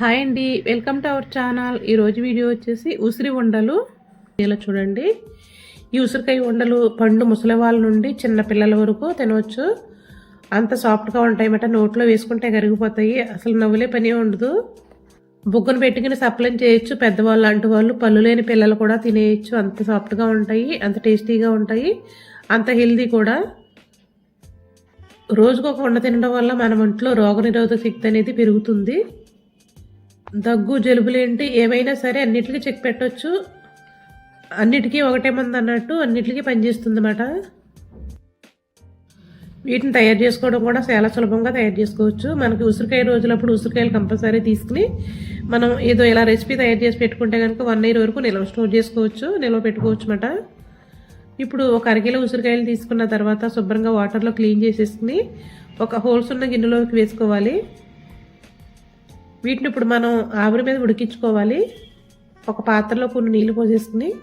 Hi అండి welcome to our channel. ఈరోజు video వచ్చేసి ఉసిరి ఉండలు ఇలా చూడండి. ఈ ఉసిరికాయ వండలు పండు ముసలి వాళ్ళ నుండి చిన్న పిల్లల వరకు తినవచ్చు అంత సాఫ్ట్గా ఉంటాయి మాట నోట్లో వేసుకుంటే కరిగిపోతాయి. అసలు నవ్వులే పని ఉండదు. బుగ్గను పెట్టుకుని సప్లం చేయొచ్చు. పెద్దవాళ్ళు లాంటి వాళ్ళు పళ్ళు లేని పిల్లలు కూడా తినేయచ్చు. అంత సాఫ్ట్గా ఉంటాయి. అంత టేస్టీగా ఉంటాయి. అంత హెల్దీ కూడా. రోజుకొక వండ తినడం వల్ల మన ఒంట్లో రోగనిరోధక శక్తి అనేది పెరుగుతుంది. దగ్గు జలుబులేంటి ఏమైనా సరే అన్నిటికీ చెక్ పెట్టవచ్చు అన్నిటికీ ఒకటే మంది అన్నట్టు అన్నిటికీ పనిచేస్తుంది అన్నమాట వీటిని తయారు చేసుకోవడం కూడా చాలా సులభంగా తయారు చేసుకోవచ్చు. మనకి ఉసిరికాయ రోజులప్పుడు ఉసిరికాయలు కంపల్సరీ తీసుకుని మనం ఏదో ఇలా రెసిపీ తయారు చేసి పెట్టుకుంటే కనుక వన్ ఇయర్ వరకు నిల్వ స్టోర్ చేసుకోవచ్చు నిల్వ పెట్టుకోవచ్చు అన్నమాట ఇప్పుడు ఒక అరకిలో ఉసిరికాయలు తీసుకున్న తర్వాత శుభ్రంగా వాటర్లో క్లీన్ చేసేసుకుని ఒక హోల్స్ ఉన్న గిన్నెలోకి వేసుకోవాలి. వీటిని ఇప్పుడు మనం ఆవిరి మీద ఉడికించుకోవాలి. ఒక పాత్రలో కొన్ని నీళ్ళు పోసేసుకుని.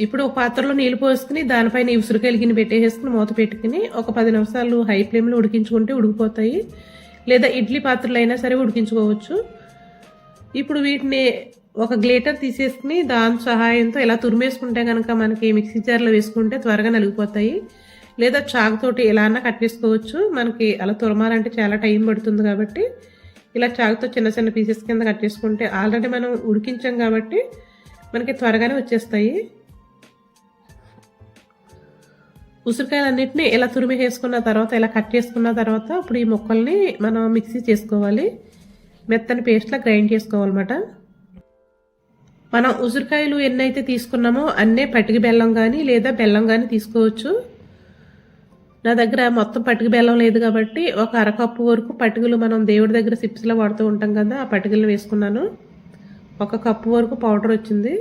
ఇప్పుడు ఒక పాత్రలో నీళ్ళు పోసుకుని దానిపైన ఈ ఉసిరికాయలు గిన్నె పెట్టేసుకుని మూత పెట్టుకుని ఒక పది నిమిషాలు హై ఫ్లేమ్లో ఉడికించుకుంటే ఉడికిపోతాయి. లేదా ఇడ్లీ పాత్రలు అయినా సరే ఉడికించుకోవచ్చు. ఇప్పుడు వీటిని ఒక గ్లేటర్ తీసేసుకుని దాని సహాయంతో ఇలా తురిమేసుకుంటే కనుక మనకి మిక్సీ జార్లో వేసుకుంటే త్వరగా నలిగిపోతాయి. లేదా చాకుతోటి ఎలా అన్నా కట్ చేసుకోవచ్చు. మనకి అలా తురమాలంటే చాలా టైం పడుతుంది కాబట్టి ఇలా చాకుతో చిన్న చిన్న పీసెస్ కింద కట్ చేసుకుంటే ఆల్రెడీ మనం ఉడికించాం కాబట్టి మనకి త్వరగానే వచ్చేస్తాయి. ఉసిరికాయలన్నింటినీ ఇలా తురిమి వేసుకున్న తర్వాత ఇలా కట్ చేసుకున్న తర్వాత ఇప్పుడు ఈ ముక్కల్ని మనం మిక్సీ చేసుకోవాలి. మెత్తని పేస్ట్లా గ్రైండ్ చేసుకోవాలన్నమాట. మనం ఉసిరికాయలు ఎన్నైతే తీసుకున్నామో అన్నే పటికి బెల్లం కానీ లేదా బెల్లం కానీ తీసుకోవచ్చు. నా దగ్గర మొత్తం పట్టుకు బెల్లం లేదు కాబట్టి ఒక అరకప్పు వరకు పట్టుకలు మనం దేవుడి దగ్గర సిప్స్లో వాడుతూ ఉంటాం కదా ఆ పట్టుకలు వేసుకున్నాను. ఒక కప్పు వరకు పౌడర్ వచ్చింది.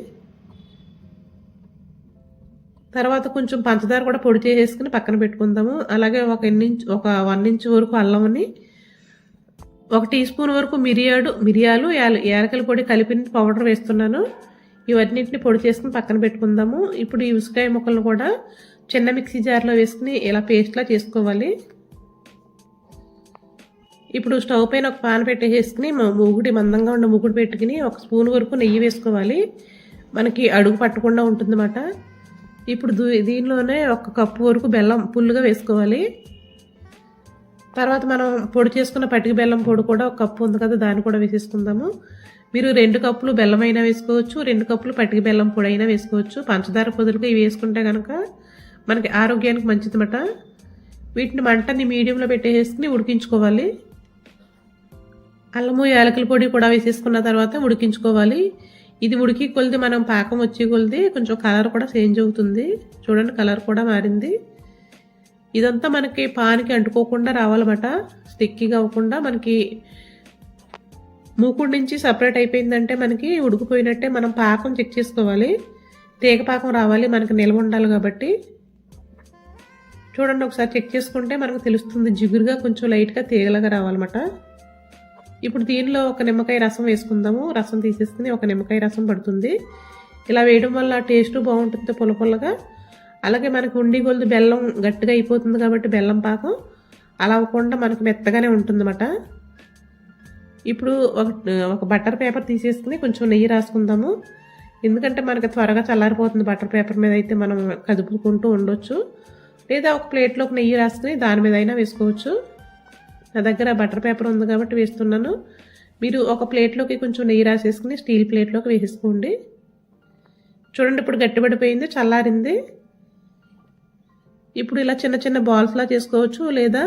తర్వాత కొంచెం పంచదార కూడా పొడి చేసేసుకుని పక్కన పెట్టుకుందాము. అలాగే ఒక ఇంచ్ ఒక వన్ ఇంచ్ వరకు అల్లంని ఒక టీ స్పూన్ వరకు మిరియాడు మిరియాలు యాలకల పొడి కలిపిన పౌడర్ వేస్తున్నాను. ఇవన్నింటిని పొడి చేసుకుని పక్కన పెట్టుకుందాము. ఇప్పుడు ఈ ఉసికాయ ముక్కలను కూడా చిన్న మిక్సీ జార్లో వేసుకుని ఇలా పేస్ట్లా చేసుకోవాలి. ఇప్పుడు స్టవ్ పైన ఒక పాన్ పెట్టేసేసుకుని మూగుడి మందంగా ఉన్న మూగుడు పెట్టుకుని ఒక స్పూన్ వరకు నెయ్యి వేసుకోవాలి. మనకి అడుగు పట్టకుండా ఉంటుందన్నమాట. ఇప్పుడు దీనిలోనే ఒక కప్పు వరకు బెల్లం పుల్లుగా వేసుకోవాలి. తర్వాత మనం పొడి చేసుకున్న పట్టిక బెల్లం పొడి కూడా ఒక కప్పు ఉంది కదా దాన్ని కూడా వేసేసుకుందాము. మీరు రెండు కప్పులు బెల్లం అయినా వేసుకోవచ్చు రెండు కప్పులు పట్టిక బెల్లం పొడి అయినా వేసుకోవచ్చు. పంచదార పొదులుగా ఇవి వేసుకుంటే కనుక మనకి ఆరోగ్యానికి మంచిదన్నమాట. వీటిని మంటని మీడియంలో పెట్టేసుకుని ఉడికించుకోవాలి. అల్లము యాలకుల పొడి కూడా వేసేసుకున్న తర్వాత ఉడికించుకోవాలి. ఇది ఉడికి కొలిది మనం పాకం వచ్చి కొలిది కొంచెం కలర్ కూడా చేంజ్ అవుతుంది. చూడండి కలర్ కూడా మారింది. ఇదంతా మనకి పానికి అంటుకోకుండా రావాలన్నమాట. స్టిక్కీగా అవ్వకుండా మనకి మూకుడు నుంచి సపరేట్ అయిపోయిందంటే మనకి ఉడికిపోయినట్టే మనం పాకం చెక్ చేసుకోవాలి. తీగ పాకం రావాలి మనకి నిల్వ ఉండాలి కాబట్టి. చూడండి ఒకసారి చెక్ చేసుకుంటే మనకు తెలుస్తుంది. జిగురుగా కొంచెం లైట్గా తీగలాగా రావాలన్నమాట. ఇప్పుడు దీనిలో ఒక నిమ్మకాయ రసం వేసుకుందాము. రసం తీసేసుకుని ఒక నిమ్మకాయ రసం పడుతుంది. ఇలా వేయడం వల్ల టేస్ట్ బాగుంటుంది పుల్ల పుల్లగా. అలాగే మనకు ఉండి గొలుదు బెల్లం గట్టిగా అయిపోతుంది కాబట్టి బెల్లం పాకం అలా అవ్వకుండా మనకు మెత్తగానే ఉంటుందన్నమాట. ఇప్పుడు ఒక ఒక బటర్ పేపర్ తీసేసుకుని కొంచెం నెయ్యి రాసుకుందాము. ఎందుకంటే మనకి త్వరగా చల్లారిపోతుంది బటర్ పేపర్ మీద అయితే మనం కదుపుకుంటూ ఉండొచ్చు. లేదా ఒక ప్లేట్లోకి నెయ్యి రాసుకుని దాని మీద అయినా వేసుకోవచ్చు. నా దగ్గర బటర్ పేపర్ ఉంది కాబట్టి వేస్తున్నాను. మీరు ఒక ప్లేట్లోకి కొంచెం నెయ్యి రాసేసుకుని స్టీల్ ప్లేట్లోకి వేసేసుకోండి. చూడండి ఇప్పుడు గట్టిపడిపోయింది చల్లారింది. ఇప్పుడు ఇలా చిన్న చిన్న బాల్స్లా చేసుకోవచ్చు లేదా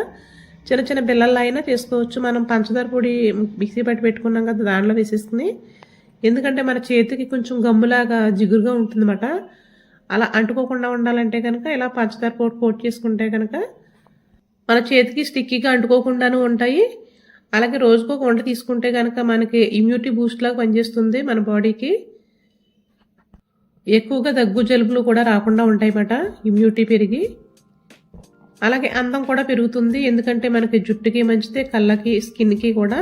చిన్న చిన్న బిల్లల్లా అయినా చేసుకోవచ్చు. మనం పంచదార పొడి మిక్సీ పట్టి పెట్టుకున్నాం కదా దాంట్లో వేసేసుకుని. ఎందుకంటే మన చేతికి కొంచెం గమ్ములాగా జిగురుగా ఉంటుందన్నమాట. అలా అంటుకోకుండా ఉండాలంటే కనుక ఇలా పంచదార పోట్ కోట్ చేసుకుంటే కనుక మన చేతికి స్టిక్కీగా అంటుకోకుండాను ఉంటాయి. అలాగే రోజుకు ఒక వంట తీసుకుంటే కనుక మనకి ఇమ్యూనిటీ బూస్ట్ లాగా పనిచేస్తుంది మన బాడీకి. ఎక్కువగా దగ్గు జలుబులు కూడా రాకుండా ఉంటాయి అన్నమాట ఇమ్యూనిటీ పెరిగి. అలాగే అందం కూడా పెరుగుతుంది ఎందుకంటే మనకి జుట్టుకి మంచిదే కళ్ళకి స్కిన్కి కూడా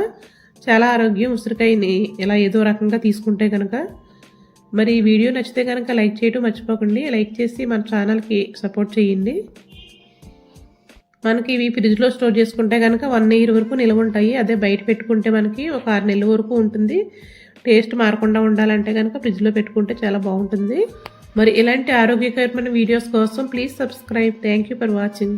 చాలా ఆరోగ్యం ఉసిరికాయని ఇలా ఏదో రకంగా తీసుకుంటే కనుక మరి ఈ వీడియో నచ్చితే కనుక లైక్ చేయడం మర్చిపోకండి. లైక్ చేసి మన ఛానల్కి సపోర్ట్ చేయండి. మనకి ఇవి ఫ్రిడ్జ్లో స్టోర్ చేసుకుంటే కనుక వన్ ఇయర్ వరకు నిల్వ ఉంటాయి. అదే బయట పెట్టుకుంటే మనకి ఒక ఆరు నెలల వరకు ఉంటుంది. టేస్ట్ మారకుండా ఉండాలంటే కనుక ఫ్రిడ్జ్లో పెట్టుకుంటే చాలా బాగుంటుంది. మరి ఇలాంటి ఆరోగ్యకరమైన వీడియోస్ కోసం please subscribe. Thank you for watching.